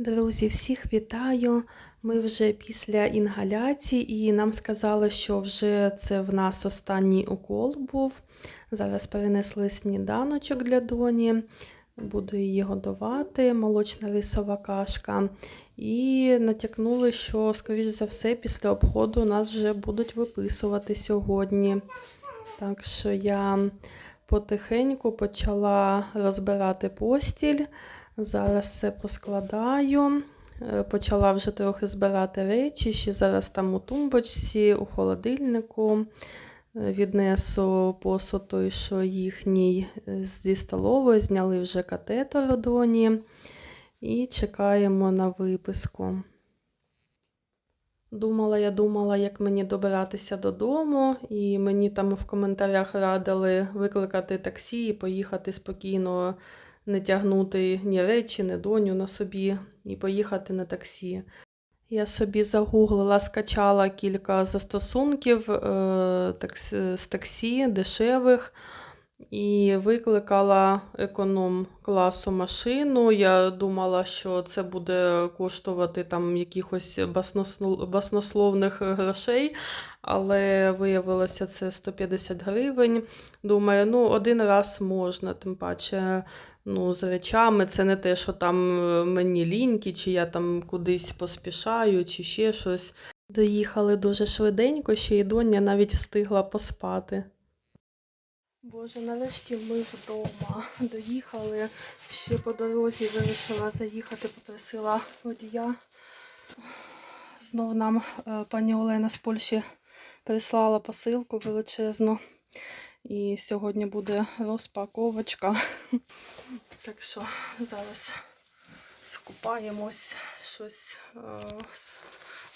Друзі, всіх вітаю. Ми вже після інгаляції, і нам сказали, що вже це в нас останній укол був. Зараз перенесли сніданочок для доні. Буду її годувати, молочна рисова кашка. І натякнули, що, скоріш за все, після обходу нас вже будуть виписувати сьогодні. Так що я потихеньку почала розбирати постіль. Зараз все поскладаю. Е, Почала вже трохи збирати речі, ще зараз там у тумбочці, у холодильнику. Е, Віднесу посуд той, що їхній е, зі столової, зняли вже катетер у доні і чекаємо на виписку. Думала, я думала, як мені добиратися додому, і мені там в коментарях радили викликати таксі і поїхати спокійно, не тягнути ні речі, ні доню на собі, і поїхати на таксі. Я собі загуглила, скачала кілька застосунків е, з таксі дешевих і викликала економ класу машину. Я думала, що це буде коштувати там якихось баснослов- баснословних грошей, але виявилося це 150 гривень. Думаю, ну один раз можна, тим паче. Ну, з речами це не те, що там е, мені ліньки, чи я там кудись поспішаю, чи ще щось. Доїхали дуже швиденько, ще й доня навіть встигла поспати. Боже, нарешті ми вдома. Доїхали. Ще по дорозі вирішила заїхати, попросила водія. Знов нам е, пані Олена з Польщі прислала посилку величезну. І сьогодні буде розпаковочка. Так що зараз скупаємось, щось е,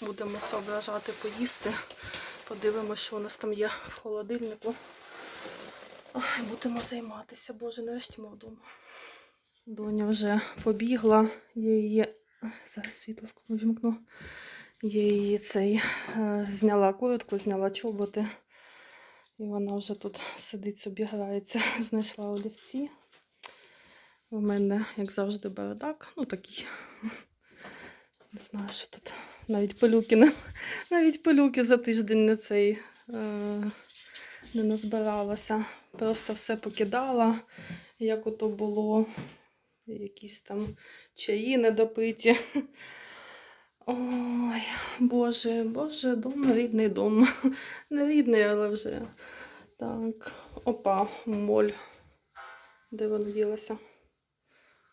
будемо соображати поїсти. Подивимося, що у нас там є в холодильнику. Ой, Будемо займатися. Боже, нарешті ми вдома. Доня вже побігла, я її. Зараз світло вімкну. Я її цей е, зняла куртку, зняла чоботи. І вона вже тут сидить собі, грається, знайшла олівці. У мене, як завжди, бардак. Ну такий. Не знаю, що тут. Навіть пилюки навіть пилюки за тиждень не цей е... не назбиралася. Просто все покидала, як ото було. Якісь там чаї недопиті. Ой, Боже, Боже, дом, рідний дом. Не рідний, але вже. Так, опа, моль. Де вона ділася?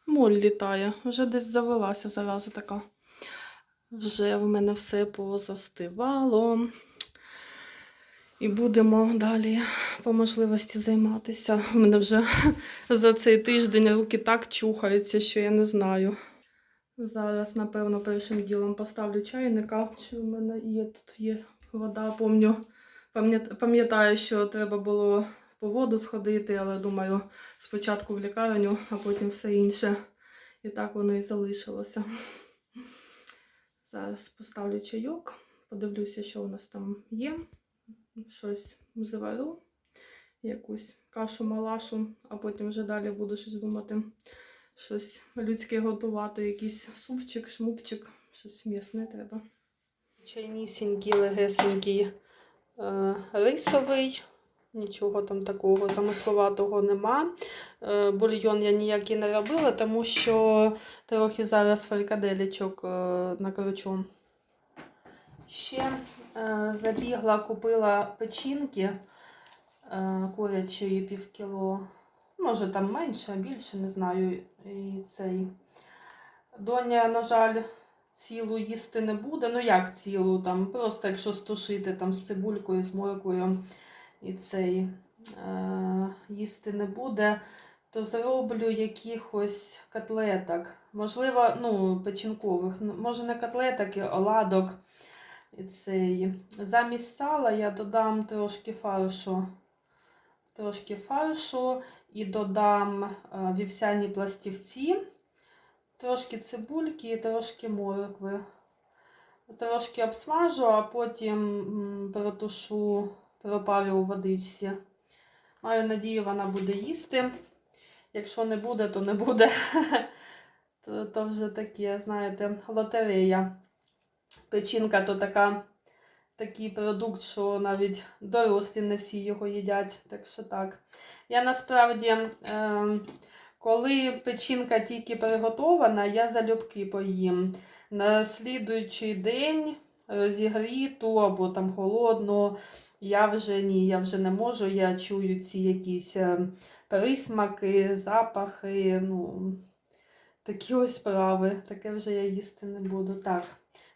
Моль літає. Вже десь завелася зараза така. Вже в мене все позастивало. І будемо далі по можливості займатися. У мене вже за цей тиждень руки так чухаються, що я не знаю. Зараз, напевно, першим ділом поставлю чайника. Чи в мене є тут є вода, помню. Пам'ятаю, що треба було по воду сходити, але думаю, спочатку в лікарню, а потім все інше. І так воно і залишилося. Зараз поставлю чайок, подивлюся, що у нас там є. Щось заварю, якусь кашу-малашу, а потім вже далі буду щось думати щось людське готувати, якийсь супчик, шмупчик, щось м'ясне треба. Чайнісінький, легесенький е, рисовий, нічого там такого замисловатого нема. Е, бульйон я ніякий не робила, тому що трохи зараз фрикаделечок е, накручу. Ще е, забігла, купила печінки е, курячої півкіло. Може там менше, більше, не знаю. І цей. Доня, на жаль, цілу їсти не буде. Ну як цілу, там, просто якщо стушити там, з цибулькою, з моркою і цей е, їсти не буде, то зроблю якихось котлеток. Можливо, ну, печінкових. Може, не котлеток, і оладок. Цей. Замість сала я додам трошки фаршу. Трошки фаршу і додам е, вівсяні пластівці, трошки цибульки і трошки моркви. Трошки обсмажу, а потім протушу, пропарю у водичці. Маю надію, вона буде їсти. Якщо не буде, то не буде. То, то вже таке, знаєте, лотерея. Печінка то така, такий продукт, що навіть дорослі не всі його їдять. Так що так. Я насправді, е, коли печінка тільки приготована, я залюбки поїм. На слідуючий день розігріту або там холодну, я вже ні, я вже не можу. Я чую ці якісь е, присмаки, запахи. ну... Такі ось справи. Таке вже я їсти не буду. Так,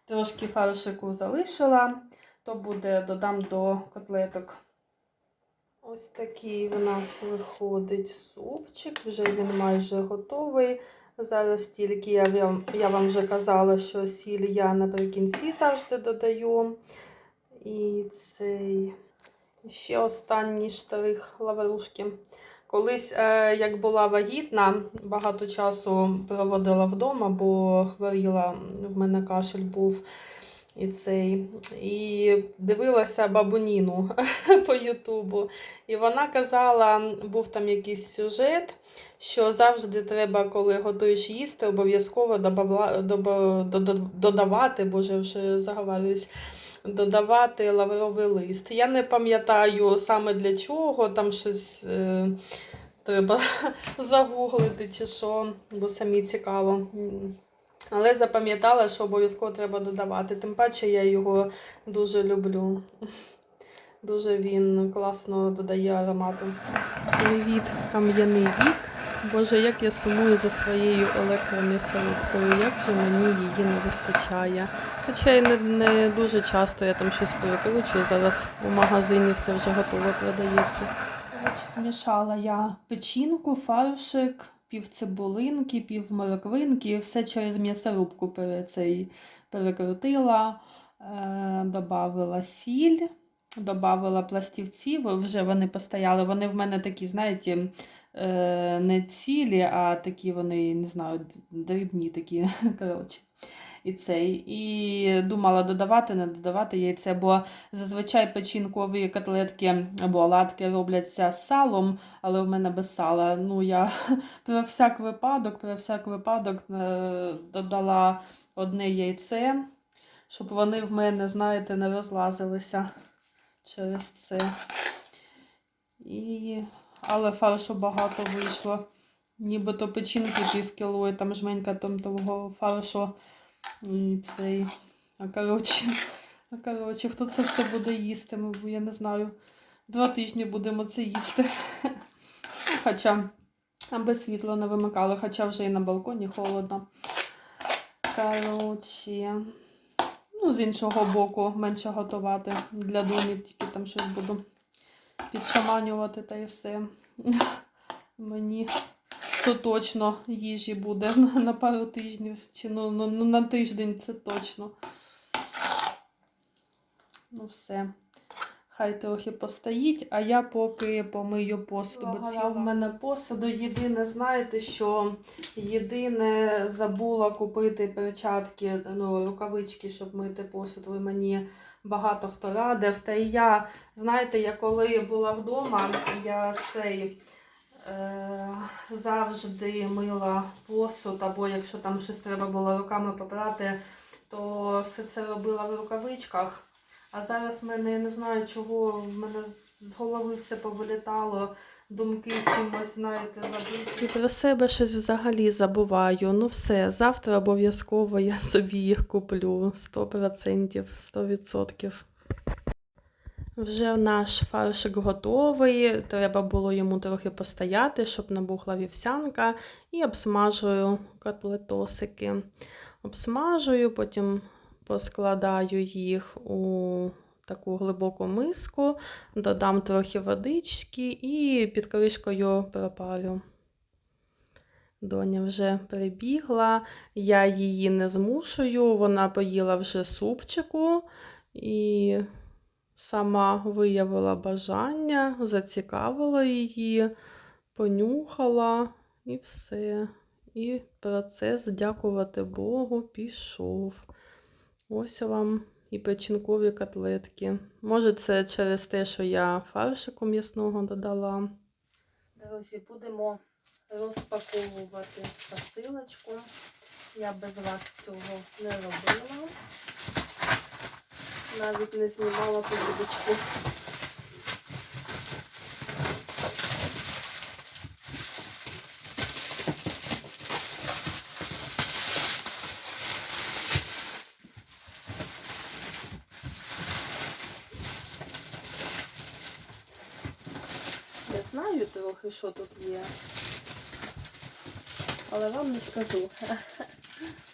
трошки фаршику залишила, то буде додам до котлеток. Ось такий в нас виходить супчик, вже він майже готовий. Зараз тільки я, вам- я вам вже казала, що сіль я наприкінці завжди додаю. І цей ще останній штрих лаврушки. Колись, е, як була вагітна, багато часу проводила вдома, бо хворіла, в мене кашель був і цей. І дивилася бабуніну по Ютубу. І вона казала, був там якийсь сюжет, що завжди треба, коли готуєш їсти, обов'язково додавати, боже, вже заговарююсь, додавати лавровий лист. Я не пам'ятаю саме для чого, там щось е, треба загуглити чи що, бо самі цікаво. Але запам'ятала, що обов'язково треба додавати. Тим паче я його дуже люблю. Дуже він класно додає аромату. Привіт, кам'яний вік. Боже, як я сумую за своєю електром'ясорубкою, як же мені її не вистачає. Хоча й не, не дуже часто я там щось перекручую. Зараз у магазині все вже готове продається. Змішала я печінку, фаршик, пів цибулинки, пів мороквинки, все через м'ясорубку пере, цей, перекрутила, е, додавила сіль, додавила пластівці, вже вони постояли. Вони в мене такі, знаєте, не цілі, а такі вони, не знаю, дрібні такі. коротше. І цей. І думала додавати, не додавати яйце, бо зазвичай печінкові котлетки або оладки робляться з салом, але в мене без сала. Ну, я про всяк випадок, про всяк випадок е, додала одне яйце, щоб вони в мене, знаєте, не розлазилися через це. І... Але фаршу багато вийшло. Нібито печінки пів кіло, і там жменька там того фаршу. І цей. А коротше, а коротше, хто це все буде їсти? Ми, я не знаю. Два тижні будемо це їсти. Хоча аби світло не вимикали, хоча вже і на балконі холодно. Коротше. Ну, з іншого боку, менше готувати. Для домів тільки там щось буду підшаманювати та і все. Мені то точно їжі буде на, пару тижнів. Чи ну, ну, ну, на тиждень це точно. Ну все. Хай трохи постоїть, а я поки помию посуд. Бо це в мене посуду. Єдине, знаєте, що єдине забула купити перчатки, ну, рукавички, щоб мити посуд. Ви мені багато хто радив. Та і я, знаєте, я коли була вдома, я цей е, завжди мила посуд, або якщо там щось треба було руками попрати, то все це робила в рукавичках. А зараз в мене я не знаю, чого в мене з голови все повилітало, думки чимось, знаєте, забиті. І про себе щось взагалі забуваю. Ну все, завтра обов'язково я собі їх куплю 100%, 100%. Вже наш фаршик готовий. Треба було йому трохи постояти, щоб набухла вівсянка. І обсмажую котлетосики. Обсмажую, потім поскладаю їх у таку глибоку миску, додам трохи водички і під кришкою пропалю. Доня вже прибігла, я її не змушую, вона поїла вже супчику і сама виявила бажання, зацікавила її, понюхала і все. І процес, дякувати Богу, пішов. Ось вам і печінкові котлетки. Може, це через те, що я фаршику м'ясного додала. Друзі, будемо розпаковувати посилочку. Я без вас цього не робила. Навіть не знімала поділочку. Я трохи, що тут є. Але вам не скажу.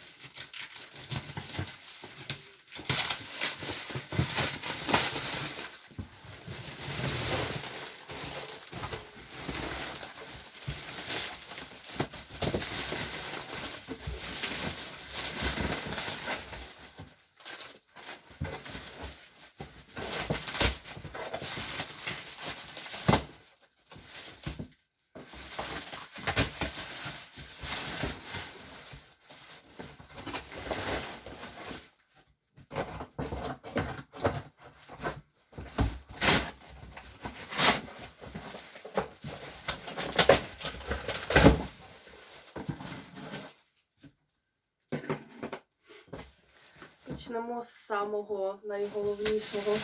Почнемо з самого найголовнішого.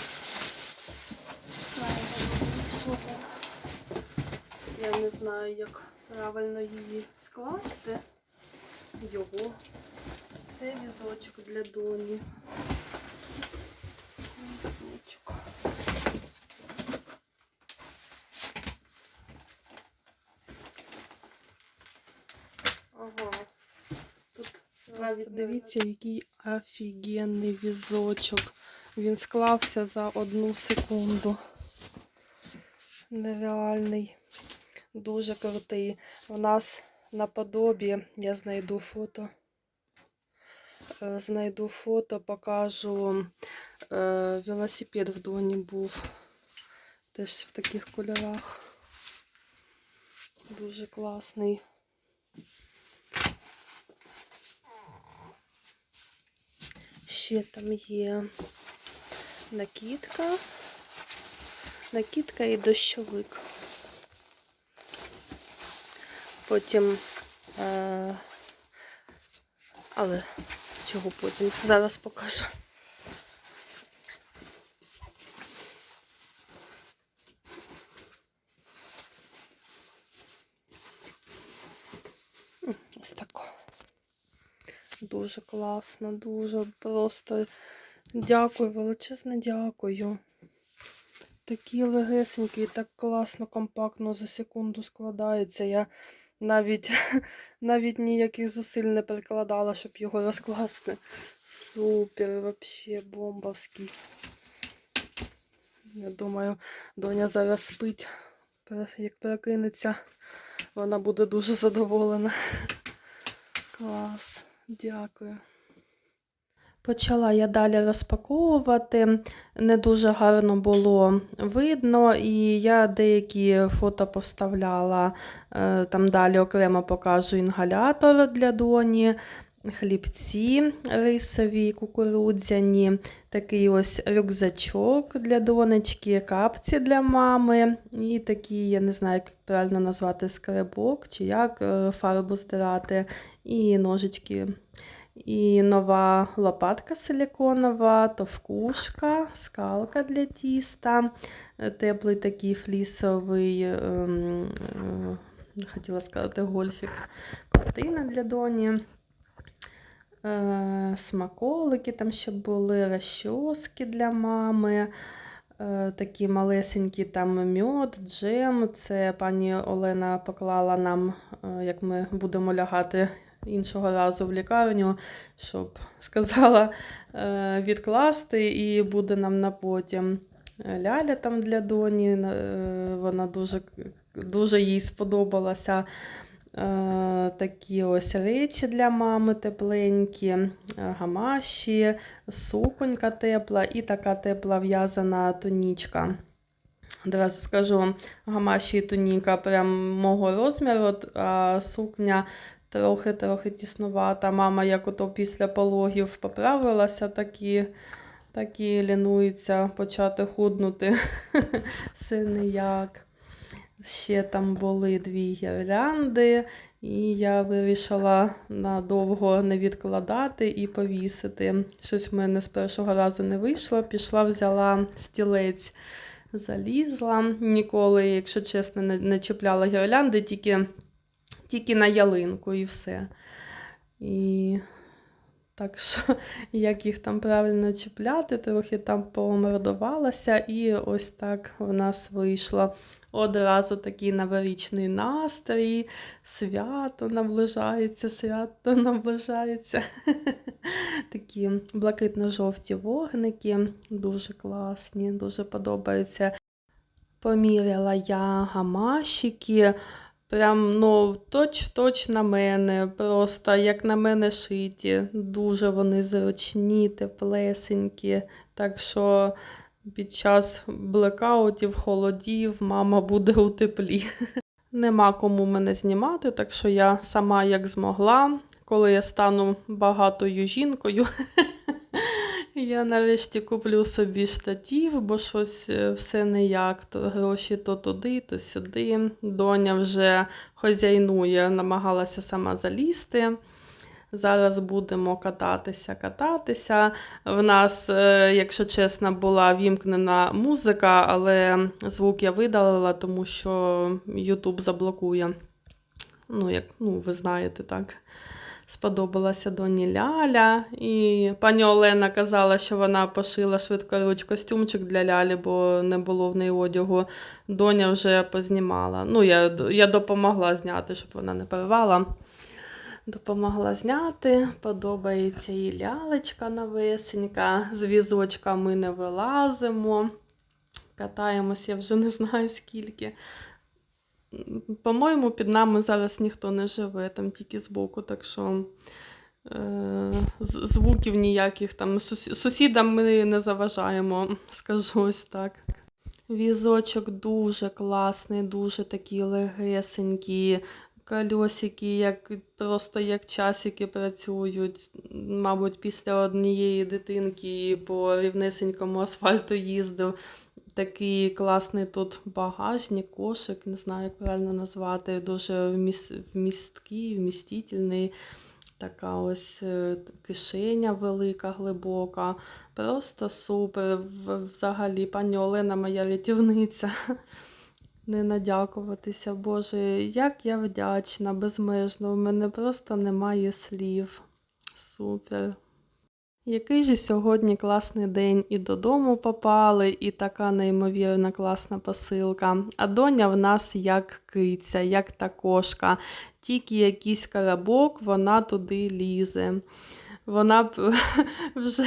Найголовнішого. Я не знаю, як правильно її скласти. Його. Це візочок для доні. Візочок. Ага. Тут не дивіться, який офігенний візочок. Він склався за одну секунду. Нереальний. Дуже крутий. У нас наподобі я знайду фото. Е, Знайду фото, покажу. Е, Велосипед в доні був. Теж в таких кольорах. Дуже класний. Ще там є накидка. Накидка і дощовик. Потім, е, але чого потім? Зараз покажу. Дуже класно, дуже просто дякую, величезне дякую. Такі легесенькі, так класно, компактно за секунду складається. Я навіть, навіть ніяких зусиль не прикладала, щоб його розкласти. Супер, вообще бомбовський. Я думаю, доня зараз спить. Як прокинеться, вона буде дуже задоволена. Клас, дякую. Почала я далі розпаковувати, не дуже гарно було видно, і я деякі фото повставляла. Е, Там далі окремо покажу інгалятор для доні, хлібці рисові, кукурудзяні, такий ось рюкзачок для донечки, капці для мами, і такий, я не знаю, як правильно назвати скребок, чи як е, фарбу стирати, і ножички. І нова лопатка силіконова, товкушка, скалка для тіста, е, теплий такий флісовий, ем, е, хотіла сказати, гольфік, ковтина для доні, е, смаколики там ще були, розчоски для мами. е, Такі малесенькі там мьод, джем. Це пані Олена поклала нам, е, як ми будемо лягати іншого разу в лікарню, щоб сказала відкласти і буде нам на потім. Ляля там для доні, вона дуже, дуже їй сподобалася. Е, Такі ось речі для мами тепленькі, е, гамаші, суконька тепла і така тепла в'язана тонічка. Одразу скажу, гамаші і туніка прям мого розміру, а сукня трохи-трохи тіснувата. Мама, як ото після пологів поправилася, так і, так і лінується почати худнути. Все ніяк. Ще там були дві гірлянди, і я вирішила надовго не відкладати і повісити. Щось в мене з першого разу не вийшло. Пішла, взяла стілець, залізла. Ніколи, якщо чесно, не, чіпляла гірлянди, тільки, тільки на ялинку і все. І так що, як їх там правильно чіпляти, трохи там помордувалася, і ось так в нас вийшло. Одразу такий новорічний настрій, свято наближається, свято наближається. Такі блакитно-жовті вогники, дуже класні, дуже подобаються. Поміряла я гамашики, прям ну, точ-точ на мене, просто як на мене шиті. Дуже вони зручні, теплесенькі. Так що під час блекаутів, холодів мама буде у теплі. Нема кому мене знімати, так що я сама як змогла. Коли я стану багатою жінкою, я нарешті куплю собі штатів, бо щось е, все ніяк. То гроші то туди, то сюди. Доня вже хазяйнує, намагалася сама залізти. Зараз будемо кататися, кататися. В нас, е, якщо чесно, була вімкнена музика, але звук я видалила, тому що YouTube заблокує. Ну, як, ну, ви знаєте, так. Сподобалася доні Ляля. І пані Олена казала, що вона пошила швидкоруч костюмчик для Лялі, бо не було в неї одягу. Доня вже познімала. Ну, я, я допомогла зняти, щоб вона не порвала. Допомогла зняти. Подобається і лялечка новесенька. З візочка ми не вилазимо. Катаємось, я вже не знаю скільки. По-моєму, під нами зараз ніхто не живе, там тільки збоку, так що е, звуків ніяких там сусі- сусідам ми не заважаємо, скажу ось так. Візочок дуже класний, дуже такий легесенький. Кольосики, як просто як часики працюють. Мабуть, після однієї дитинки по рівнесенькому асфальту їздив. Такий класний тут багажник, кошик, не знаю, як правильно назвати. Дуже вмісткий, вмістительний. Така ось е, кишеня велика, глибока. Просто супер. Взагалі, пані Олена, моя рятівниця. Не надякуватися, Боже, як я вдячна, безмежно. У мене просто немає слів. Супер. Який же сьогодні класний день і додому попали, і така неймовірна класна посилка. А доня в нас як киця, як та кошка. Тільки якийсь карабок, вона туди лізе. Вона б вже,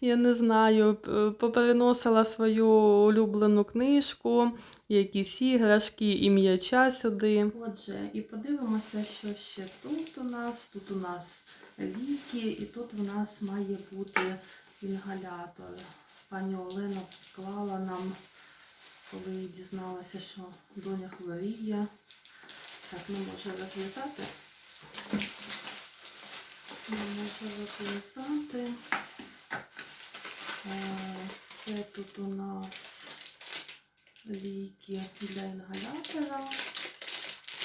я не знаю, попереносила свою улюблену книжку, якісь іграшки і м'яча сюди. Отже, і подивимося, що ще тут у нас. Тут у нас ліки, і тут у нас має бути інгалятор. Пані Олена вклала нам, коли дізналася, що доня хворіє. Так, не може розв'язати. Не можу розв'язати. Е, Це тут у нас ліки для інгалятора.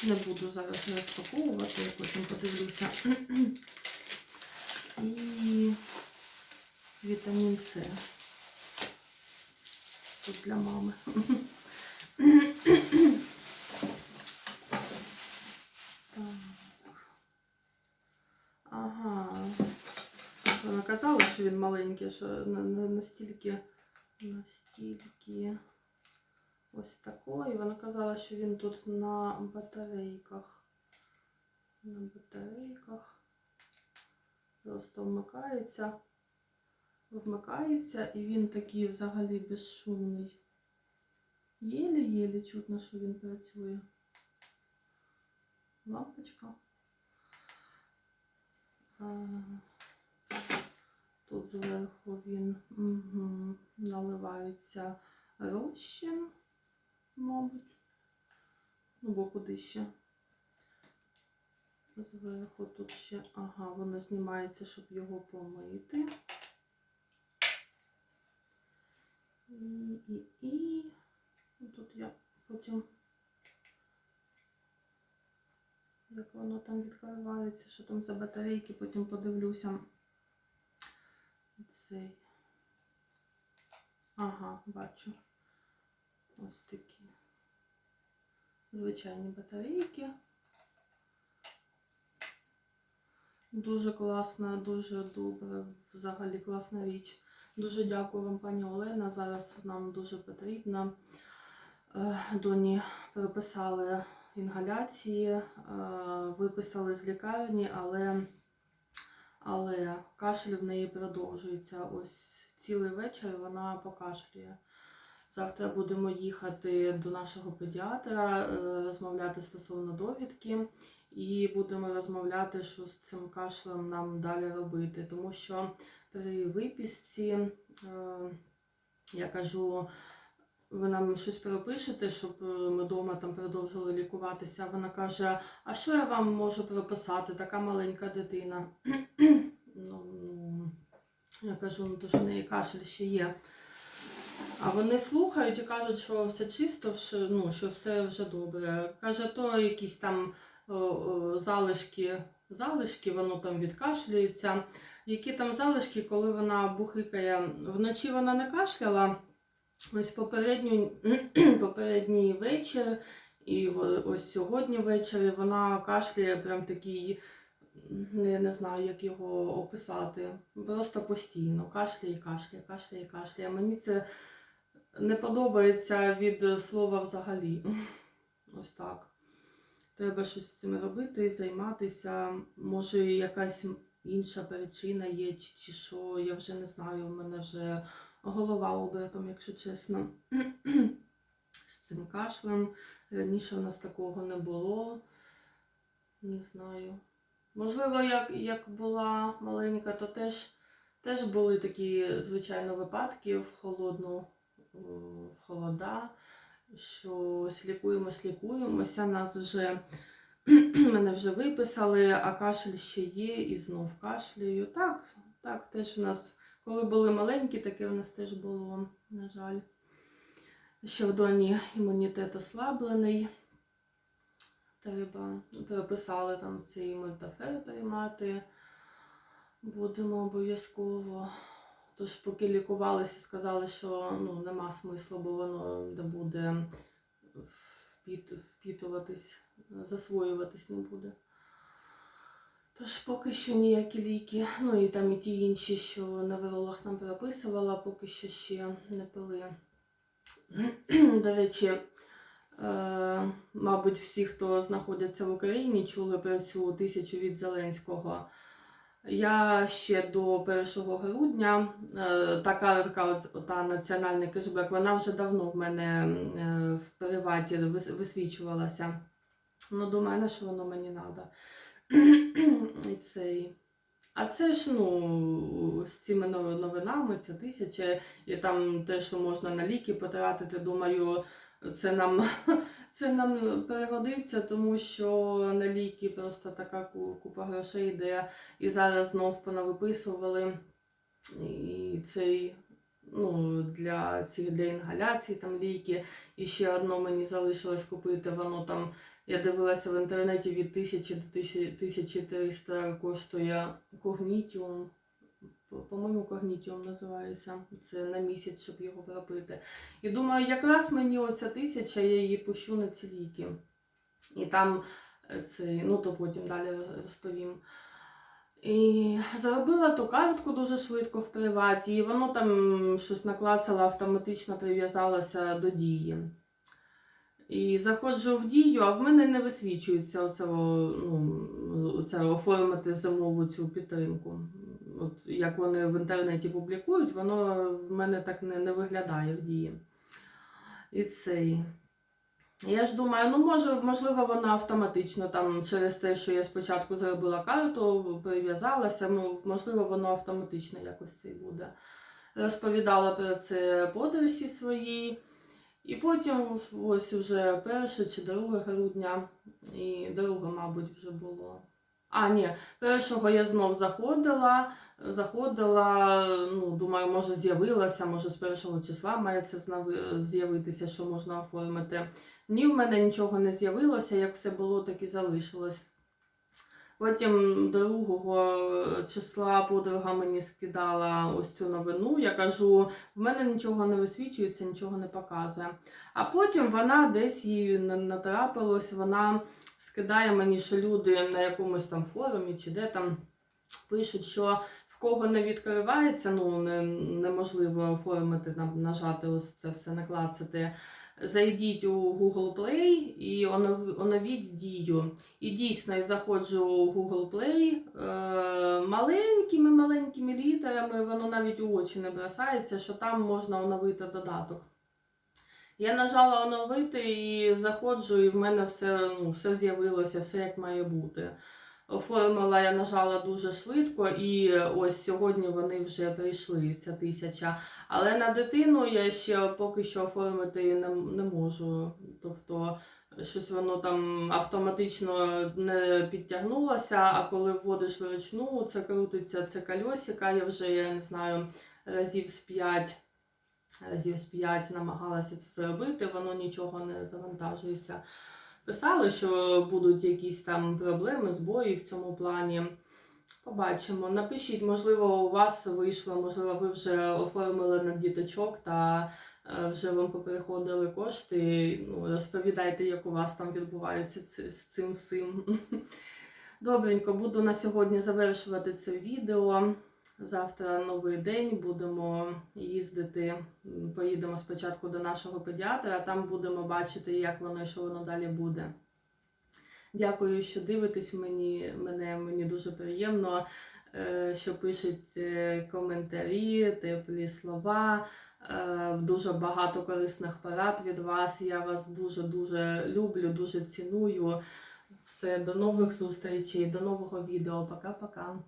Не буду зараз розпаковувати, я потім подивлюся. І вітамін С. Тут для мами. Так. Ага. Вона казала, що він маленький, що на- на- настільки, настільки ось такий. Вона казала, що він тут на батарейках. На батарейках. Просто вмикається. Вмикається і він такий взагалі безшумний. Єлі-єлі чутно, що він працює. Лампочка. Тут зверху він угу, наливається розчин, мабуть. Ну, бо куди ще? Зверху тут ще, ага, воно знімається, щоб його помити. І, і, і. Ну, Тут я потім як воно там відкривається, що там за батарейки, потім подивлюся. Цей. Ага, бачу. Ось такі. Звичайні батарейки. Дуже класна, дуже добре, взагалі класна річ. Дуже дякую вам, пані Олена. Зараз нам дуже потрібно. Е, Доні переписали інгаляції, е, виписали з лікарні, але, але кашель в неї продовжується. Ось цілий вечір вона покашлює. Завтра будемо їхати до нашого педіатра, е, розмовляти стосовно довідки, і будемо розмовляти, що з цим кашлем нам далі робити. Тому що при виписці е, я кажу, ви нам щось пропишете, щоб е, ми вдома там продовжили лікуватися. Вона каже: А що я вам можу прописати? Така маленька дитина. ну, ну, я кажу, ну то ж в неї кашель ще є. А вони слухають і кажуть, що все чисто, що, ну, що все вже добре. Каже, то якісь там залишки, залишки, воно там відкашлюється. Які там залишки, коли вона бухикає? Вночі вона не кашляла. Ось попередню, попередній вечір, і ось сьогодні ввечері вона кашляє прям такий, не, не знаю, як його описати. Просто постійно кашляє, кашляє, кашляє, кашляє. Мені це не подобається від слова взагалі. Ось так. Треба щось з цим робити, займатися. Може, якась інша причина є, чи, чи що, я вже не знаю, у мене вже голова обертом, якщо чесно. З цим кашлем. Раніше в нас такого не було. Не знаю. Можливо, як, як була маленька, то теж, теж були такі, звичайно, випадки в холодну, в холода, що ось лікуємось, лікуємося, нас вже мене вже виписали, а кашель ще є, і знов кашляю. Так, так, теж у нас, коли були маленькі, таке в нас теж було, на жаль. Ще в доні імунітет ослаблений. Треба переписали там цей мультафер приймати. Будемо обов'язково. Тож, поки лікувалися, сказали, що ну, нема смислу, бо воно не буде впіт, впітуватись, засвоюватись не буде. Тож поки що ніякі ліки, ну і там і ті інші, що невролог нам прописувала, поки що ще не пили. До речі, е, мабуть, всі, хто знаходяться в Україні, чули про цю тисячу від Зеленського. Я ще до 1 грудня е, та картка, от- та національний кешбек, вона вже давно в мене е, в приваті висвічувалася. Ну, до мене, що воно мені треба. Цей. А це ж ну, з цими новинами, це тисяча, і там те, що можна на ліки потратити, думаю, це нам, це нам перегодиться, тому що на ліки просто така купа грошей йде. І зараз знов понавиписували. І цей, ну, для цих для інгаляцій там ліки. І ще одно мені залишилось купити. Воно там, я дивилася в інтернеті від 1000 до 1300 коштує когнітіум. По- По-моєму, когнітіум називається. Це на місяць, щоб його пропити. І думаю, якраз мені оця тисяча, я її пущу на ці ліки. І там е, цей, ну то потім далі розповім. І заробила ту картку дуже швидко в приваті, і воно там щось наклацало, автоматично прив'язалося до дії. І заходжу в дію, а в мене не висвічується оце, ну, оце оформити зимову цю підтримку. От як вони в інтернеті публікують, воно в мене так не, не виглядає в дії. І цей. Я ж думаю, ну може, можливо, вона автоматично там через те, що я спочатку зробила карту, прив'язалася, ну, можливо, воно автоматично якось це буде. Розповідала про це подружці своїй. І потім ось уже 1 чи 2 грудня, і 2, мабуть, вже було. А, ні, першого я знов заходила, заходила, ну, думаю, може з'явилася, може з першого числа має це з'явитися, що можна оформити. Ні, в мене нічого не з'явилося, як все було, так і залишилось. Потім 2 числа подруга мені скидала ось цю новину. Я кажу, в мене нічого не висвічується, нічого не показує. А потім вона десь їй на- натрапилось, вона скидає мені, що люди на якомусь там форумі чи де там пишуть, що кого не відкривається, ну не, неможливо оформити, нажати ось це все, наклацати. Зайдіть у Google Play і оновіть дію. І дійсно я заходжу у Google Play е, маленькими маленькими літерами, воно навіть у очі не бросається, що там можна оновити додаток. Я нажала оновити і заходжу, і в мене все, ну, все з'явилося, все як має бути. Оформила я нажала дуже швидко, і ось сьогодні вони вже прийшли, ця тисяча. Але на дитину я ще поки що оформити не, не можу. Тобто щось воно там автоматично не підтягнулося, а коли вводиш вручну, це крутиться, це кольосика, я вже я не знаю, разів з 5 разів з 5 намагалася це зробити, воно нічого не завантажується. Писали, що будуть якісь там проблеми, збої в цьому плані. Побачимо. Напишіть, можливо, у вас вийшло, можливо, ви вже оформили на діточок та е, вже вам поприходили кошти. Ну, розповідайте, як у вас там відбувається з цим всім. Добренько, буду на сьогодні завершувати це відео. Завтра новий день, будемо їздити. Поїдемо спочатку до нашого педіатра, а там будемо бачити, як воно і що воно далі буде. Дякую, що дивитесь мені. Мене мені дуже приємно, е, що пишуть е, коментарі, теплі слова. е, Дуже багато корисних порад від вас. Я вас дуже дуже люблю, дуже ціную. Все, до нових зустрічей, до нового відео. Пока-пока.